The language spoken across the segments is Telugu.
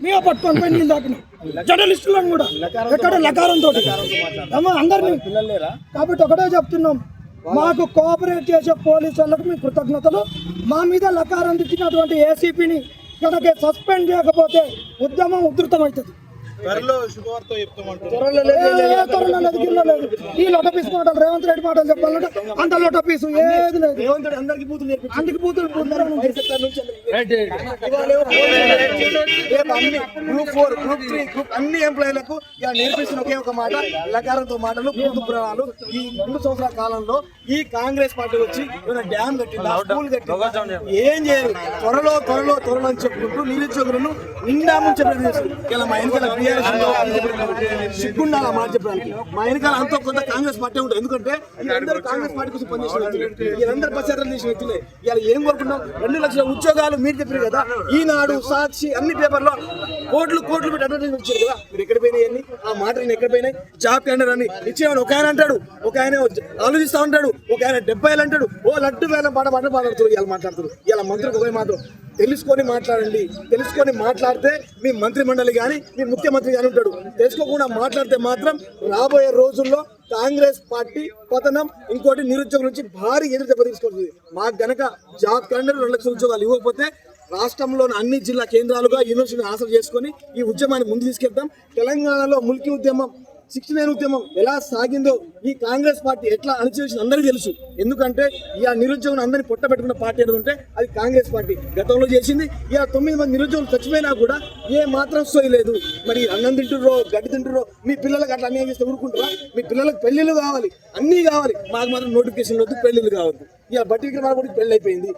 మీద పట్టుకొని పోయి నీళ్ళు తాకినాం జర్నలిస్టులను కూడా. ఎక్కడ లకారం తోటి అందరినీ. కాబట్టి ఒకటే చెప్తున్నాం. మాకు కోఆపరేట్ చేసే పోలీసు వాళ్ళకు మీ కృతజ్ఞతలు. మా మీద లకారం తెచ్చినటువంటి ఏసీపీని కనుక సస్పెండ్ చేయకపోతే ఉద్యమం ఉధృతం అవుతుంది త్వరలో శుభవార్త చెప్తామంటారు. ఏ త్వరలో లేదు, గిన్నె లేదు. ఈ లొట పీస్ మాటలు రేవంత్ రెడ్డి మాటలు చెప్పాలంటే అంత లొట పీసు ఏది లేదు. రేవంత్ రెడ్డి అందరికి బూతులు group four group three group అన్ని ఎంప్లాయీలకు నేర్పిస్తున్న ఒకే ఒక మాట లకారంతో మాటలు బూతు పురాణాలు. ఈ రెండు సంవత్సరాల కాలంలో ఈ కాంగ్రెస్ పార్టీ వచ్చి డ్యామ్ కట్టిందా స్కూల్ కట్టిందా? ఏం చేయరు త్వరలో త్వరలో త్వరలో అని చెప్పుకుంటూ నిరుద్యోగులను నిండా ముంచే ప్రయత్నం చేస్తారు ఇలా మా వెనకాల సిగ్గుండాలి మాట చెప్పడానికి మా వెనకాల అంతా కొంత కాంగ్రెస్ పార్టీ ఉంటుంది ఎందుకంటే వీళ్ళందరూ కాంగ్రెస్ పార్టీ కోసం పనిచేసిన వ్యక్తులే వీళ్ళందరూ పశ్చాత్తలు చేసిన వ్యక్తులే ఇలా ఏం కోరుకున్నాం రెండు లక్షల ఉద్యోగాలు మీరు చెప్పారు కదా ఈనాడు సాక్షి అన్ని పేపర్లో కోట్లు కోట్లు పెట్టి అడ్వర్టైజ్మెంట్ ఇచ్చారు కదా మీరు ఎక్కడ పోయినాయి ఆ మాట నేను ఎక్కడ పోయినాయి జాబ్ క్యాండర్ అని ఇచ్చేవాడు ఒక ఆయన అంటాడు ఒక ఆయన ఆలోచిస్తా ఉంటాడు ఒక ఆయన డెబ్బై అంటాడు ఓ లడ్డు వేల పాట పాట మాట్లాడుతారు ఇలా మాట్లాడుతారు ఇలా మంత్రికి ఒకే మాత్రం తెలుసుకొని మాట్లాడండి తెలుసుకొని మాట్లాడితే మీ మంత్రి మండలి కానీ మీ ముఖ్యమంత్రి కానీ ఉంటాడు. తెలుసుకోకుండా మాట్లాడితే మాత్రం రాబోయే రోజుల్లో కాంగ్రెస్ పార్టీ పతనం ఇంకోటి నిరుద్యోగం నుంచి భారీ ఎదురు దెబ్బ తీసుకుంటుంది మాకు గనక జాబ్ క్యాలెండర్ రెండు లక్షల ఉద్యోగాలు ఇవ్వకపోతే రాష్ట్రంలోని అన్ని జిల్లా కేంద్రాలుగా యూనివర్సిటీని ఆసర చేసుకొని ఈ ఉద్యమాన్ని ముందు తీసుకెళ్తాం. తెలంగాణలో ముల్కీ ఉద్యమం సిక్స్టీ నైన్ ఉద్యమం ఎలా సాగిందో ఈ కాంగ్రెస్ పార్టీ ఎట్లా అణచివేసింది అందరికీ తెలుసు. ఎందుకంటే ఈ ఆ నిరుద్యోగులు అందరినీ పొట్టబెట్టుకున్న పార్టీ ఏదో ఉంటే అది కాంగ్రెస్ పార్టీ గతంలో చేసింది. ఇక తొమ్మిది మంది నిరుద్యోగులు చచ్చిపోయినా కూడా ఏ మాత్రం సోయలేదు మరి అన్నం తింటుర్రో గడ్డి తింటుర్రో మీ పిల్లలకు అట్లా అన్యాయం చేస్తే ఊరుకుంటారా మీ పిల్లలకు పెళ్ళిళ్ళు కావాలి అన్నీ కావాలి. మాకు మాత్రం నోటిఫికేషన్ వద్దు పెళ్ళిళ్ళు కావద్దు. ఇక బట్టి విక్రమార్ కూడా పెళ్ళి అయిపోయింది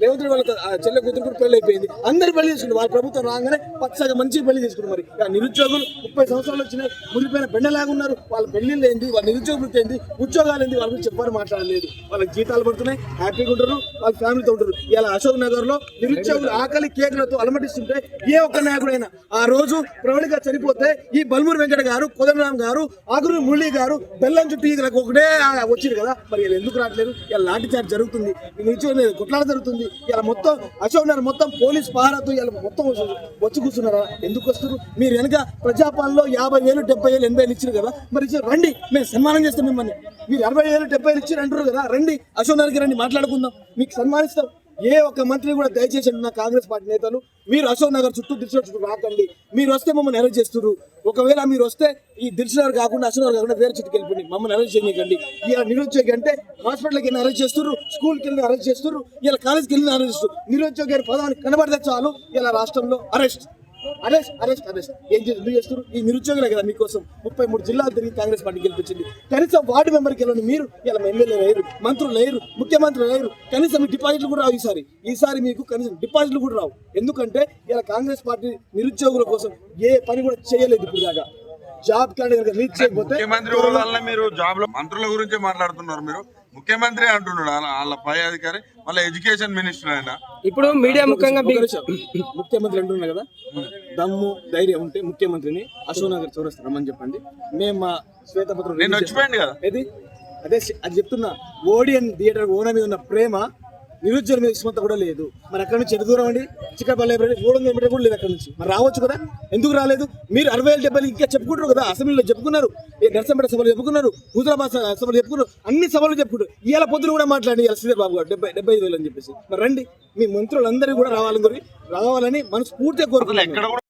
రేవంత్ వాళ్ళ చెల్లె కూతురు కూడా పెళ్ళి అయిపోయింది అందరు పెళ్ళి చేసుకుంటారు. వాళ్ళ ప్రభుత్వం రాగానే పచ్చగా మంచి పెళ్ళి చేసుకుంటారు మరి. ఇక నిరుద్యోగులు ముప్పై సంవత్సరాలు వచ్చినాయి మురిపోయిన బెండలాగా ఉన్నారు వాళ్ళ పెళ్ళిళ్ళు ఏంది? వాళ్ళ నిరుద్యోగ వృత్తి ఏంది? ఉద్యోగాలు ఏంది? వాళ్ళ గురించి చెప్పారు మాట్లాడలేదు. వాళ్ళకి జీతాలు పడుతున్నాయి హ్యాపీగా ఉంటారు వాళ్ళ ఫ్యామిలీతో ఉంటారు. ఇలా అశోక్ నగర్లో నిరుద్యోగులు ఆకలి కేకులతో అలమటిస్తుంటే ఏ ఒక్క నాయకుడైనా ఆ రోజు ప్రవళిగా చనిపోతే ఈ బల్మూరు వెంకట గారు కోదండరామ్ గారు ఆగురు మురళి గారు బెల్లం చుట్టూ ఒకటే వచ్చింది కదా. మరి వీళ్ళు ఎందుకు రావట్లేదు? ఇలా లాఠీ చార్జ్ జరుగుతుంది. ఈ నిరుద్యోగులు జరుగుతుంది. ఇలా మొత్తం అశోక్ నగర్ మొత్తం పోలీస్ పహారాతో ఇలా మొత్తం వచ్చి కూర్చున్నారా? ఎందుకు వస్తారు మీరు వెనక ప్రజాపాలనలో యాభై వేలు డెబ్బై వేలు ఎనభై వేలు ఇచ్చారు కదా. మరి రండి మేము సన్మానం చేస్తాం మిమ్మల్ని. మీరు అరవై వేలు డెబ్బై వేలు ఇచ్చారు అంటారు కదా. రండి అశోక్ నగర్కి రండి మాట్లాడుకుందాం. మీకు సన్మానిస్తాం. ఏ ఒక్క మంత్రి కూడా దయచేసి నా కాంగ్రెస్ పార్టీ నేతలు మీరు అశోక్ నగర్ చుట్టూ దిల్సునగర్ చుట్టూ రాకండి. మీరు వస్తే మమ్మల్ని అరెస్ట్ చేస్తున్నారు ఒకవేళ మీరు వస్తే ఈ దిల్సునగర్ కాకుండా అశోక్ నగర్ కాకుండా వేరే చుట్టుకు వెళ్ళిపోండి. మమ్మల్ని అరెస్ట్ చేయకండి ఇలా నిరుద్యోగి అంటే హాస్పిటల్కి వెళ్ళి అరెస్ట్ చేస్తున్నారు స్కూల్కి వెళ్ళి అరెస్ట్ చేస్తున్నారు ఇలా కాలేజ్కి వెళ్ళి అరెస్ట్ చేస్తారు నిరుద్యోగి అనే పదాన్ని కనబడితే చాలు ఇలా రాష్ట్రంలో అరెస్ట్ అరెస్ట్ అరెస్ట్ అరెస్ట్ ఏం చేసి చేస్తారు ఈ నిరుద్యోగులే కదా మీకోసం. ముప్పై మూడు జిల్లాలు తిరిగి కాంగ్రెస్ పార్టీ గెలిపించింది. కనీసం వార్డు మెంబర్కి వెళ్ళండి మీరు ఇలా ఎమ్మెల్యే లేరు మంత్రులు లేరు ముఖ్యమంత్రి లేరు. కనీసం మీ డిపాజిట్లు కూడా రావు ఈసారి. ఈసారి మీకు కనీసం డిపాజిట్లు కూడా రావు. ఎందుకంటే ఇలా కాంగ్రెస్ పార్టీ నిరుద్యోగుల కోసం ఏ పని కూడా చేయలేదు ఇప్పుడు దాకా. జాబ్ కార్డు రీచ్ చేయకపోతే మీరు మంత్రుల గురించి మాట్లాడుతున్నారు మీరు. ముఖ్యమంత్రి అంటున్నాడు. వాళ్ళ- పై అధికారి మళ్ళీ ఎడ్యుకేషన్ మినిస్టర్ ఆయన. ఇప్పుడు మీడియా నిమిషం. ముఖ్యమంత్రి అంటున్నారు కదా? దమ్ము ధైర్యం ఉంటే ముఖ్యమంత్రిని అశోక్ నగర్ చౌరస్తా రమ్మని చెప్పండి. మేము మా శ్వేతపత్రం నేను వచ్చిపోయింది కదా. ఏది? అదే అది చెప్తున్నా. ఓడియన్ థియేటర్ ఓన మీద ఉన్న ప్రేమ నిరుద్యోగం మీద కూడా లేదు. మరి అక్కడ నుంచి? ఎంత దూరం అండి? చిక్కపల్లి లైబ్రరీ. మూడు వందల మీటర్ కూడా లేదు అక్కడ నుంచి. మరి రావచ్చు కదా? ఎందుకు రాలేదు? మీరు అరవై వేల డెబ్బై ఇంకా చెప్పుకుంటారు కదా? అసెంబ్లీలో చెప్పుకున్నారు. ఈ సభలు చెప్పుకున్నారు. హుజరాబాద్ సభలు చెప్పుకున్నారు. అన్ని సభలు చెప్పుకుంటారు. ఇవాళ పొద్దున కూడా మాట్లాడి ఇవాళ శ్రీధర్ బాబు గారు డెబ్బై డెబ్బై ఐదు వేలు అని చెప్పేసి. మరి రండి. మీ మంత్రులందరూ కూడా రావాలని కోరి రావాలని మనస్ఫూర్తిగా కోరుకున్నాను